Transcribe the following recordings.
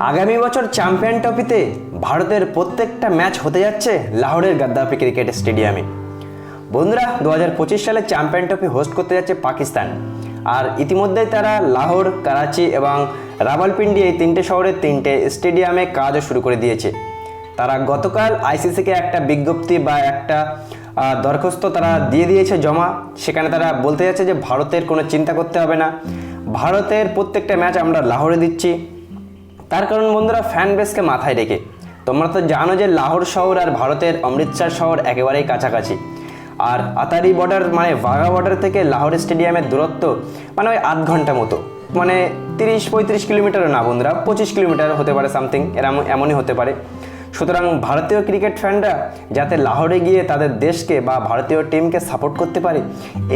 আগামী বছর চ্যাম্পিয়ন ট্রফিতে ভারতের প্রত্যেকটা ম্যাচ হতে যাচ্ছে লাহোরের গাদ্দাফি ক্রিকেট স্টেডিয়ামে। বন্ধুরা, দু হাজার পঁচিশ সালে চ্যাম্পিয়ন ট্রফি হোস্ট করতে যাচ্ছে পাকিস্তান। আর ইতিমধ্যেই তারা লাহোর, করাচি এবং রাওয়ালপিন্ডি এই তিনটে শহরের তিনটে স্টেডিয়ামে কাজও শুরু করে দিয়েছে। তারা গতকাল আইসিসিকে একটা বিজ্ঞপ্তি বা একটা দরখাস্ত তারা দিয়ে দিয়েছে জমা। সেখানে তারা বলতে যাচ্ছে যে ভারতের কোনো চিন্তা করতে হবে না। ভারতের প্রত্যেকটা ম্যাচ আমরা লাহোরে দিচ্ছি। তার কারণ বন্ধুরা ফ্যান বেসকে মাথায় রেখে। তোমরা তো জানো যে লাহোর শহর আর ভারতের অমৃতসর শহর একেবারেই কাছাকাছি। আর আতারি বর্ডার মানে বাঘা বর্ডার থেকে লাহোর স্টেডিয়ামের দূরত্ব মানে ওই আধ ঘণ্টা মতো। মানে তিরিশ পঁয়ত্রিশ কিলোমিটারও না বন্ধুরা, পঁচিশ কিলোমিটার হতে পারে সামথিং এরম এমনই হতে পারে। সুতরাং ভারতীয় ক্রিকেট ফ্যানরা যাতে লাহোরে গিয়ে তাদের দেশকে বা ভারতীয় টিমকে সাপোর্ট করতে পারে,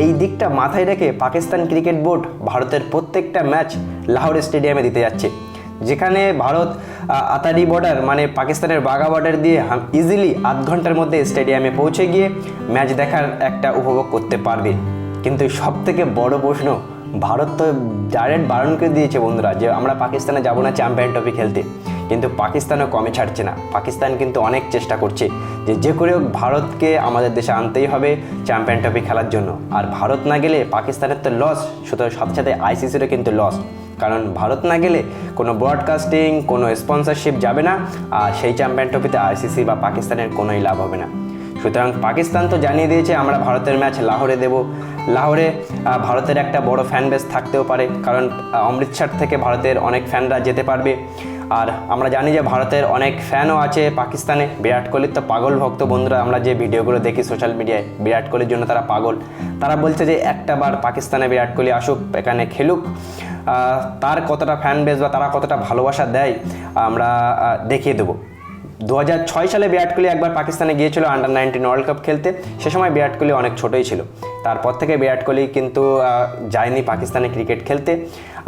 এই দিকটা মাথায় রেখে পাকিস্তান ক্রিকেট বোর্ড ভারতের প্রত্যেকটা ম্যাচ লাহোর স্টেডিয়ামে দিতে যাচ্ছে। যেখানে ভারত আতারি বর্ডার মানে পাকিস্তানের বাঘা বর্ডার দিয়ে ইজিলি আধ ঘণ্টার মধ্যে স্টেডিয়ামে পৌঁছে গিয়ে ম্যাচ দেখার একটা উপভোগ করতে পারবে। কিন্তু সব থেকে বড় প্রশ্ন, ভারত তো ডাইরেক্ট বারণ করে দিয়েছে বন্ধুরা যে আমরা পাকিস্তানে যাব না চ্যাম্পিয়ন ট্রফি খেলতে। কিন্তু পাকিস্তানও কমে ছাড়ছে না। পাকিস্তান কিন্তু অনেক চেষ্টা করছে যে যে করে হোক ভারতকে আমাদের দেশে আনতেই হবে চ্যাম্পিয়ন ট্রফি খেলার জন্য। আর ভারত না গেলে পাকিস্তানের তো লস সুতরাং সাথে সাথে আইসিসিরও কিন্তু লস কারণ ভারত না গেলে কোনো ব্রডকাস্টিং কোনো স্পন্সরশিপ যাবে না, আর সেই চ্যাম্পিয়ন ট্রফিতে আইসিসি বা পাকিস্তানের কোনোই লাভ হবে না। সুতরাং পাকিস্তান তো জানিয়ে দিয়েছে, আমরা ভারতের ম্যাচ লাহোরে দেব। লাহোরে ভারতের একটা বড় ফ্যান বেস থাকতেও পারে, কারণ অমৃতসর থেকে ভারতের অনেক ফ্যানরা যেতে পারবে। আর আমরা জানি যে ভারতের অনেক ফ্যানও আছে পাকিস্তানে। বিরাট কোহলির তো পাগল ভক্ত বন্ধুরা, আমরা যে ভিডিওগুলো দেখি সোশ্যাল মিডিয়ায় বিরাট কোহলির জন্য তারা পাগল। তারা বলছে যে একটা বার পাকিস্তানে বিরাট কোহলি আসুক, এখানে খেলুক। তার কতটা ফ্যান বেস বা তারা কতটা ভালোবাসা দেয়, আমরা দেখিয়ে দেবো। দু সালে বিরাট কোহলি একবার পাকিস্তানে গিয়েছিল আন্ডার নাইনটিন ওয়ার্ল্ড কাপ খেলতে। সে সময় বিরাট কোহলি অনেক ছোটোই ছিল। তারপর থেকে বিরাট কোহলি কিন্তু যায়নি পাকিস্তানে ক্রিকেট খেলতে।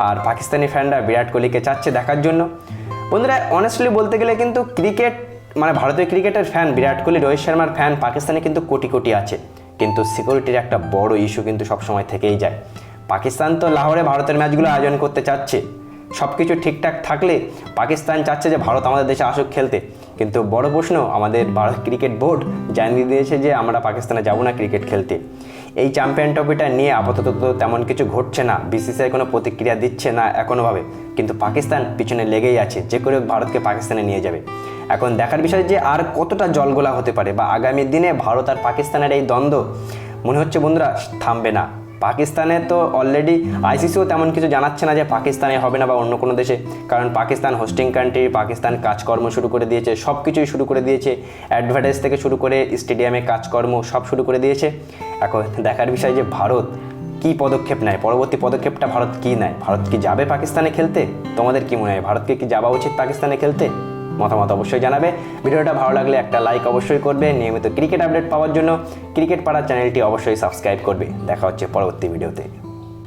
আর পাকিস্তানি ফ্যানরা বিরাট কোহলিকে চাচ্ছে দেখার জন্য। বন্ধুরা অনেস্টলি বলতে গেলে কিন্তু ক্রিকেট মানে ভারতীয় ক্রিকেটের ফ্যান বিরাট কোহলি, রোহিত শর্মার ফ্যান পাকিস্তানে কিন্তু কোটি কোটি আছে। কিন্তু সিকিউরিটির একটা বড় ইস্যু কিন্তু সবসময় থেকেই যায়। পাকিস্তান তো লাহোরে ভারতের ম্যাচগুলো আয়োজন করতে চাচ্ছে। সব কিছু ঠিকঠাক থাকলে পাকিস্তান চাচ্ছে যে ভারত আমাদের দেশে আসুক খেলতে। কিন্তু বড় প্রশ্ন, আমাদের ভারত ক্রিকেট বোর্ড জানিয়ে দিয়েছে যে আমরা পাকিস্তানে যাব না ক্রিকেট খেলতে। এই চ্যাম্পিয়ন ট্রফিটা নিয়ে আপাতত তো তেমন কিছু ঘটছে না। বিসিসিআই কোনো প্রতিক্রিয়া দিচ্ছে না এখনোভাবে। কিন্তু পাকিস্তান পিছনে লেগেই আছে, যে করে ভারতকে পাকিস্তানে নিয়ে যাবে। এখন দেখার বিষয় যে আর কতটা জলগোলা হতে পারে বা আগামী দিনে ভারত আর পাকিস্তানের এই দ্বন্দ্ব, মনে হচ্ছে বন্ধুরা, থামবে না। পাকিস্তানে তো অলরেডি আইসিসিও তেমন কিছু জানাচ্ছে না যে পাকিস্তানে হবে না বা অন্য কোনো দেশে। কারণ পাকিস্তান হোস্টিং কান্ট্রি পাকিস্তান কাজকর্ম শুরু করে দিয়েছে সব কিছুই শুরু করে দিয়েছে। অ্যাডভার্টাইজ থেকে শুরু করে স্টেডিয়ামে কাজকর্ম সব শুরু করে দিয়েছে। এখন দেখার বিষয় যে ভারত কি পদক্ষেপ নেয়, পরবর্তী পদক্ষেপটা ভারত কি নেয়? ভারত কি যাবে পাকিস্তানে খেলতে? তোমাদের কি মনে হয়, ভারতকে কি যাওয়া উচিত পাকিস্তানে খেলতে? মতামত অবশ্যই জানাবে। ভিডিওটা ভালো লাগলে একটা লাইক অবশ্যই করবে। নিয়মিত ক্রিকেট আপডেট পাওয়ার জন্য ক্রিকেট পাড়ার চ্যানেলটি অবশ্যই সাবস্ক্রাইব করবে। দেখা হচ্ছে পরবর্তী ভিডিওতে।